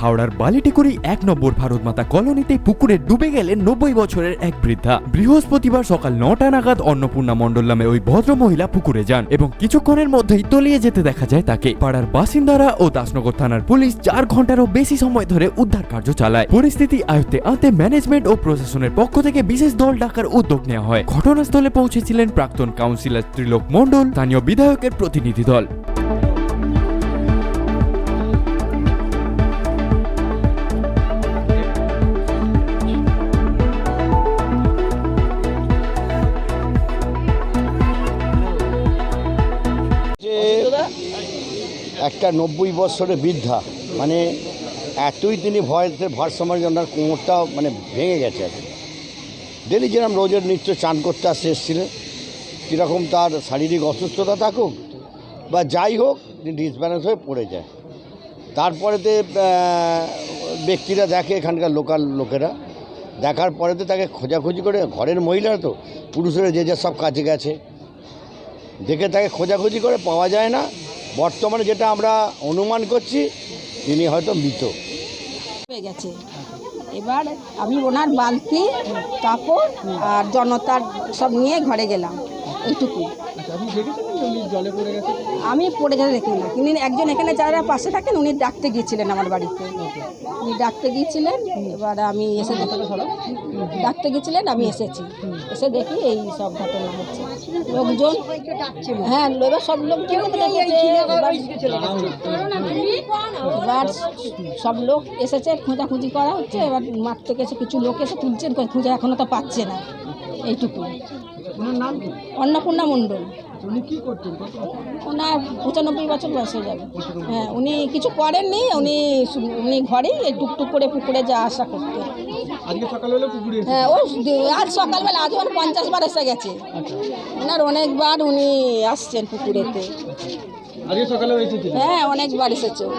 হাওড়ার বালিটিকুড়ি এক নম্বর ভারত মাতা কলোনিতে পুকুরে ডুবে গেলেন নব্বই বছরের এক বৃদ্ধা। বৃহস্পতিবার সকাল নটা নাগাদ অন্নপূর্ণা মণ্ডল নামে ওই ভদ্র মহিলা পুকুরে যান এবং কিছুক্ষণের মধ্যেই তলিয়ে যেতে দেখা যায় তাকে। পাড়ার বাসিন্দারা ও দাসনগর থানার পুলিশ চার ঘন্টারও বেশি সময় ধরে উদ্ধার কার্য চালায়। পরিস্থিতি আয়ত্তে আনতে ম্যানেজমেন্ট ও প্রশাসনের পক্ষ থেকে বিশেষ দল ডাকার উদ্যোগ নেওয়া হয়। ঘটনাস্থলে পৌঁছেছিলেন প্রাক্তন কাউন্সিলর ত্রিলোক মণ্ডল, স্থানীয় বিধায়কের প্রতিনিধি দল। একটা নব্বই বছরের বৃদ্ধা মানে এতই তিনি ভয়েতে ভারসাম্য ওনার কোমরটা মানে ভেঙে গেছে আর ডেলি যেরকম রোজের নিত্য চান করতে আসতে এসেছিলেন, কীরকম তার শারীরিক অসুস্থতা থাকুক বা যাই হোক ডিসব্যালেন্স হয়ে পড়ে যায়। তারপরেতে ব্যক্তিরা দেখে এখানকার লোকাল লোকেরা, দেখার পরেতে তাকে খোঁজাখুঁজি করে, ঘরের মহিলারা তো, পুরুষেরা যে যা সব কাজে গেছে, দেখে তাকে খোঁজাখুঁজি করে, পাওয়া যায় না। বর্তমানে যেটা আমরা অনুমান করছি তিনি হয়তো মৃত। হয়ে গেছে। এবার আমি ওনার বালতি কাপড় আর জনতার সব নিয়ে ঘরে গেলাম। এইটুকু আমি পড়ে যেতে দেখি না। কিন্তু একজন এখানে যারা পাশে থাকেন, উনি ডাকতে গিয়েছিলেন আমার বাড়িতে। উনি ডাকতে গিয়েছিলেন, এবার আমি এসে দেখি, ডাকতে গিয়েছিলেন, আমি এসেছি। এসে দেখি এই সব ঘটনা হচ্ছে। লোকজন হ্যাঁ এবার সব এবার এবার সব লোক এসেছে, খোঁজাখুঁজি করা হচ্ছে। এবার মাঠ থেকে এসে কিছু লোক এসে তুলছেন, খুঁজে এখনও তো পাচ্ছে না। এইটুকু। অন্নপূর্ণা মণ্ডল। ওনার পঁচানব্বই বছর বয়স হয়ে যাবে। হ্যাঁ উনি কিছু করেননি উনি উনি ঘরেই এই টুকটুক করে পুকুরে যা আশা করতেন। আজকে সকালবেলা পুকুরে হ্যাঁ ও আজ সকালবেলা আজ ওর পঞ্চাশ বার এসে গেছে। ওনার অনেকবার উনি আসছেন পুকুরেতে। আজকে সকালে এসেছিল? হ্যাঁ অনেকবার এসেছে। ও।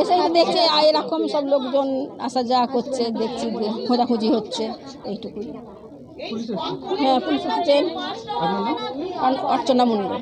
এসে দেখছে এরকম সব লোকজন আসা যাওয়া করছে দেখছি খোঁজাখুঁজি হচ্ছে এইটুকুই। হ্যাঁ পুলিশ এসেছেন অর্চনা মন্ডল